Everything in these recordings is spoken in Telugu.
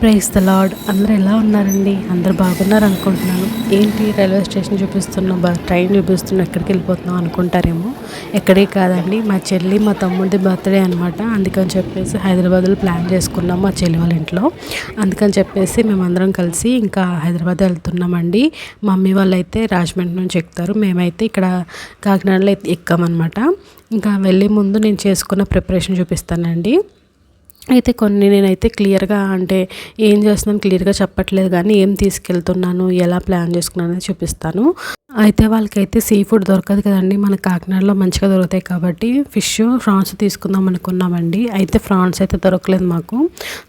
Price the lord. అందరు ఎలా ఉన్నారండి? అందరు బాగున్నారు అనుకుంటున్నాను. ఏంటి రైల్వే స్టేషన్ చూపిస్తున్నాం బ ట్రైన్ చూపిస్తున్నాం ఎక్కడికి వెళ్ళిపోతున్నాం అనుకుంటారేమో? ఎక్కడే కాదండి. మా చెల్లి మా తమ్ముడిది బర్త్డే అనమాట అందుకని చెప్పేసి హైదరాబాద్లో ప్లాన్ చేసుకున్నాం మా చెల్లి వాళ్ళ ఇంట్లో. అందుకని చెప్పేసి మేమందరం కలిసి ఇంకా హైదరాబాద్ వెళ్తున్నామండి. మమ్మీ వాళ్ళు అయితే రాజమండ్రి నుంచి ఎక్కుతారు. మేమైతే ఇక్కడ కాకినాడలో ఎక్కామన్నమాట. ఇంకా వెళ్ళే ముందు నేను చేసుకున్న ప్రిపరేషన్ చూపిస్తానండి. అయితే కొన్ని నేనైతే క్లియర్గా అంటే ఏం చేస్తున్నాను క్లియర్గా చెప్పట్లేదు కానీ ఏం తీసుకెళ్తున్నాను ఎలా ప్లాన్ చేసుకున్నాను అనేది చూపిస్తాను. అయితే వాళ్ళకైతే సీ ఫుడ్ దొరకదు కదండి. మన కాకినాడలో మంచిగా దొరుకుతాయి కాబట్టి ఫిష్ ఫ్రాన్స్ తీసుకుందాం అనుకున్నామండి. అయితే ఫ్రాన్స్ అయితే దొరకలేదు మాకు.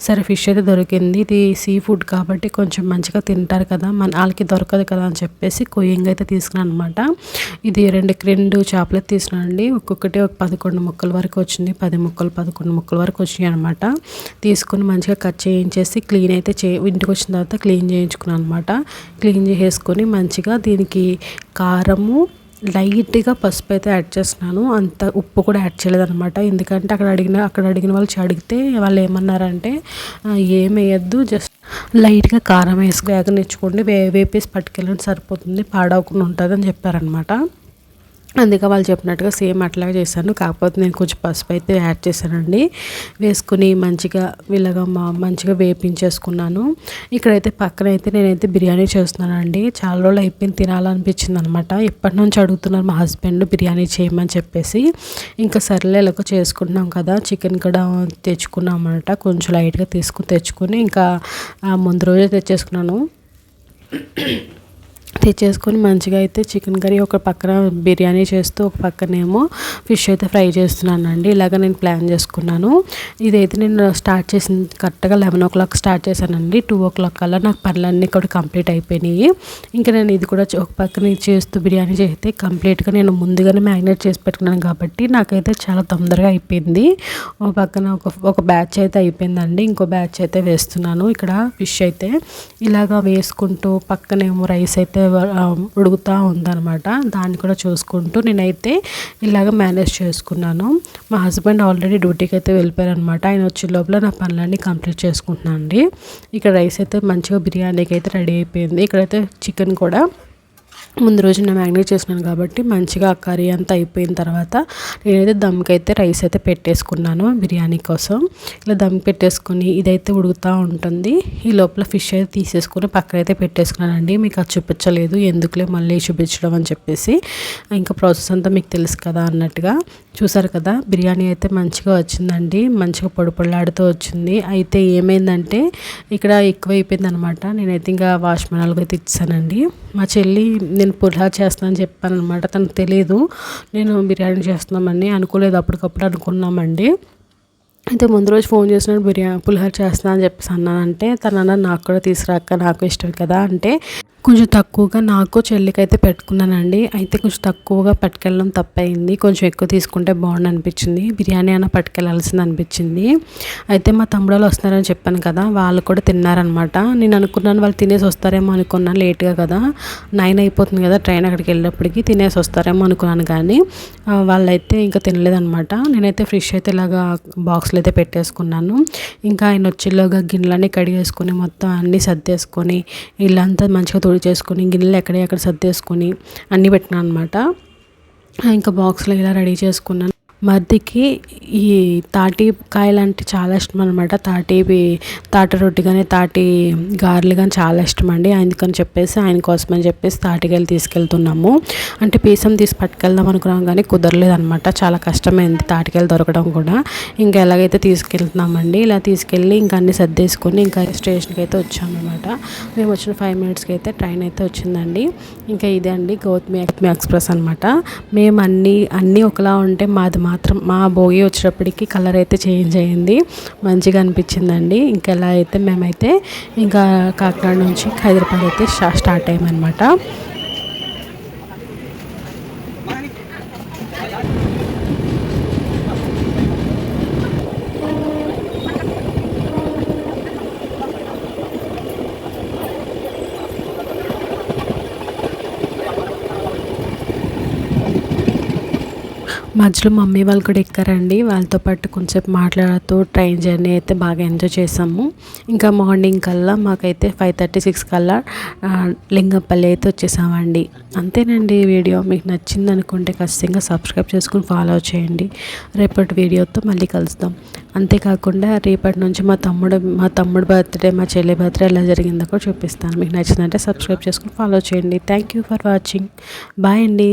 సరే ఫిష్ అయితే దొరికింది. ఇది సీ ఫుడ్ కాబట్టి కొంచెం మంచిగా తింటారు కదా. మన వాళ్ళకి దొరకదు కదా అని చెప్పేసి కొయ్యంగా అయితే తీసుకున్నాను అనమాట ఇది రెండు రెండు చేపలు తీసుకున్నానండి ఒక్కొక్కటి ఒక పదకొండు ముక్కల వరకు వచ్చింది. పది ముక్కలు పదకొండు ముక్కల వరకు వచ్చినాయి అనమాట తీసుకుని మంచిగా కట్ చేయించేసి క్లీన్ అయితే చే ఇంటికి వచ్చిన తర్వాత క్లీన్ చేయించుకున్నాను అనమాట క్లీన్ చేసేసుకొని మంచిగా దీనికి కారము లైట్గా పసుపు అయితే యాడ్ చేస్తున్నాను. అంత ఉప్పు కూడా యాడ్ చేయలేదన్నమాట. ఎందుకంటే అక్కడ అడిగిన అక్కడ అడిగిన వాళ్ళు అడిగితే వాళ్ళు ఏమన్నారంటే ఏం వేయద్దు జస్ట్ లైట్గా కారం వేసి వేగనిచ్చుకోండి. వే వేపేసి పట్టుకెళ్ళండి సరిపోతుంది పాడవకుండా ఉంటుంది అని చెప్పారనమాట అందుకే వాళ్ళు చెప్పినట్టుగా సేమ్ అట్లాగే చేశాను. కాకపోతే నేను కొంచెం పసుపు అయితే యాడ్ చేశానండి. వేసుకుని మంచిగా వీళ్ళగా మా మంచిగా వేపించేసుకున్నాను. ఇక్కడైతే పక్కన అయితే నేనైతే బిర్యానీ చేస్తున్నానండి. చాలా రోజులు అయిపోయింది తినాలనిపించింది అనమాట ఎప్పటి నుంచి అడుగుతున్నారు మా హస్బెండ్ బిర్యానీ చేయమని చెప్పేసి. ఇంకా సర్లే ఇలాగ చేసుకుంటున్నాం కదా. చికెన్ కూడా తెచ్చుకున్నాం అనమాట కొంచెం లైట్గా తీసుకుని తెచ్చుకొని ఇంకా ముందు రోజే తెచ్చేసుకున్నాను. తెచ్చేసుకొని మంచిగా అయితే చికెన్ కర్రీ ఒక పక్కన బిర్యానీ చేస్తూ ఒక పక్కనేమో ఫిష్ అయితే ఫ్రై చేస్తున్నానండి. ఇలాగ నేను ప్లాన్ చేసుకున్నాను. ఇదైతే నేను స్టార్ట్ చేసింది కరెక్ట్గా లెవెన్ ఓ క్లాక్ స్టార్ట్ చేశానండి. టూ ఓ క్లాక్ కల్లా నాకు పనులన్నీ కూడా కంప్లీట్ అయిపోయినాయి. ఇంకా నేను ఇది కూడా ఒక పక్కన చేస్తూ బిర్యానీ చేస్తే కంప్లీట్గా నేను ముందుగానే మ్యారినేట్ చేసి పెట్టుకున్నాను కాబట్టి నాకైతే చాలా తొందరగా అయిపోయింది. ఒక పక్కన ఒక ఒక బ్యాచ్ అయితే అయిపోయిందండి. ఇంకో బ్యాచ్ అయితే వేస్తున్నాను. ఇక్కడ ఫిష్ అయితే ఇలాగా వేసుకుంటూ పక్కనేమో రైస్ అయితే ఉడుకుతూ ఉందనమాట దాన్ని కూడా చూసుకుంటూ నేనైతే ఇలాగ మేనేజ్ చేసుకున్నాను. మా హస్బెండ్ ఆల్రెడీ డ్యూటీకి అయితే వెళ్ళిపోయారనమాట ఆయన వచ్చే లోపల నా పనులన్నీ కంప్లీట్ చేసుకుంటున్నాను అండి ఇక్కడ రైస్ అయితే మంచిగా బిర్యానీకి అయితే రెడీ అయిపోయింది. ఇక్కడైతే చికెన్ కూడా ముందు రోజు నేను మ్యాగ్నేట్ చేసినాను కాబట్టి మంచిగా ఆ కర్రీ అంతా అయిపోయిన తర్వాత నేనైతే దమ్కి అయితే రైస్ అయితే పెట్టేసుకున్నాను బిర్యానీ కోసం. ఇలా దమ్ పెట్టేసుకుని ఇదైతే ఉడుకుతూ ఉంటుంది. ఈ లోపల ఫిష్ అయితే తీసేసుకుని పక్కన అయితే పెట్టేసుకున్నానండి. మీకు అది చూపించలేదు. ఎందుకులే మళ్ళీ చూపించడం అని చెప్పేసి. ఇంకా ప్రాసెస్ అంతా మీకు తెలుసు కదా అన్నట్టుగా. చూసారు కదా బిర్యానీ అయితే మంచిగా వచ్చిందండి. మంచిగా పొడి వచ్చింది. అయితే ఏమైందంటే ఇక్కడ ఎక్కువ అయిపోయింది అనమాట నేనైతే ఇంకా వాష్మనాలుగు అయితే ఇచ్చానండి మా చెల్లి నేను పుల్హా చేస్తానని చెప్పాను అనమాట తనకు తెలియదు నేను బిర్యానీ చేస్తున్నామని అనుకోలేదు. అప్పటికప్పుడు అనుకున్నామండి. అయితే ముందు రోజు ఫోన్ చేసినాడు బిర్యానీ పులిహోర చేస్తున్నా అని చెప్పేసి అన్నానంటే తన నాకు కూడా తీసుకురాక నాకు ఇష్టం కదా అంటే కొంచెం తక్కువగా నాకు చెల్లికి అయితే పెట్టుకున్నానండి. అయితే కొంచెం తక్కువగా పట్టుకెళ్ళడం తప్పయింది కొంచెం ఎక్కువ తీసుకుంటే బాగుండు అనిపించింది. బిర్యానీ అయినా పట్టుకెళ్ళాల్సింది అనిపించింది. అయితే మా తమ్ముడు వస్తున్నారని చెప్పాను కదా వాళ్ళు కూడా తిన్నారనమాట నేను అనుకున్నాను వాళ్ళు తినేసి వస్తారేమో అనుకున్నాను లేట్గా కదా. నైన్ అయిపోతుంది కదా ట్రైన్ అక్కడికి వెళ్ళేప్పటికి తినేసి వస్తారేమో అనుకున్నాను కానీ వాళ్ళైతే ఇంకా తినలేదనమాట నేనైతే ఫ్రిష్ అయితే ఇలాగా బాక్స్లో అయితే పెట్టేసుకున్నాను. ఇంకా ఆయన వచ్చేలోగా గిన్నెలన్నీ కడిగేసుకొని మొత్తం అన్నీ సర్దేసుకొని ఇల్లంతా మంచిగా తుడి చేసుకొని గిన్నెలు ఎక్కడ సర్దేసుకొని అన్నీ పెట్టినాను అనమాట ఇంకా బాక్స్లో ఇలా రెడీ చేసుకున్నాను. మర్దికి ఈ తాటికాయలు అంటే చాలా ఇష్టం అనమాట తాటి తాటి రొట్టె కానీ తాటి గారెలు కానీ చాలా ఇష్టం అండి అందుకని చెప్పేసి ఆయన కోసం అని చెప్పేసి తాటికాయలు తీసుకెళ్తున్నాము. అంటే పీసం తీసి పట్టుకెళ్దాం అనుకున్నాం కానీ కుదరలేదు అనమాట చాలా కష్టమైంది తాటికాయలు దొరకడం కూడా. ఇంకా ఎలాగైతే తీసుకెళ్తున్నామండి. ఇలా తీసుకెళ్ళి ఇంకా అన్ని సర్దేసుకొని ఇంకా స్టేషన్కి అయితే వచ్చామన్నమాట. మేము వచ్చిన ఫైవ్ మినిట్స్కి అయితే ట్రైన్ అయితే వచ్చిందండి. ఇంకా ఇదే అండి గౌతమి ఎక్స్ప్రెస్ అనమాట మేము అన్నీ అన్నీ ఒకలా ఉంటే మాది మాత్రం మా భోగి వచ్చేటప్పటికి కలర్ అయితే చేంజ్ అయ్యింది మంచిగా అనిపించిందండి. ఇంకా ఎలా అయితే మేమైతే ఇంకా కాకినాడ నుంచి హైదరాబాద్ అయితే స్టార్ట్ అయ్యామన్నమాట. మధ్యలో మమ్మీ వాళ్ళు కూడా ఎక్కారండి. వాళ్ళతో పాటు కొంచెంసేపు మాట్లాడుతూ ట్రైన్ జర్నీ అయితే బాగా ఎంజాయ్ చేసాము. ఇంకా మార్నింగ్ కల్లా మాకైతే ఫైవ్ థర్టీ సిక్స్ కల్లా ఆ, లింగంపల్లి అయితే వచ్చేసామండి. అంతేనండి వీడియో. మీకు నచ్చింది అనుకుంటే ఖచ్చితంగా సబ్స్క్రైబ్ చేసుకుని ఫాలో చేయండి. రేపటి వీడియోతో మళ్ళీ కలుస్తాం అంతేకాకుండా రేపటి నుంచి మా తమ్ముడు మా తమ్ముడు బర్త్డే మా చెల్లి బర్త్డే ఎలా జరిగిందో కూడా చూపిస్తాను. మీకు నచ్చిందంటే సబ్స్క్రైబ్ చేసుకుని ఫాలో చేయండి. Thank you for watching bye అండి.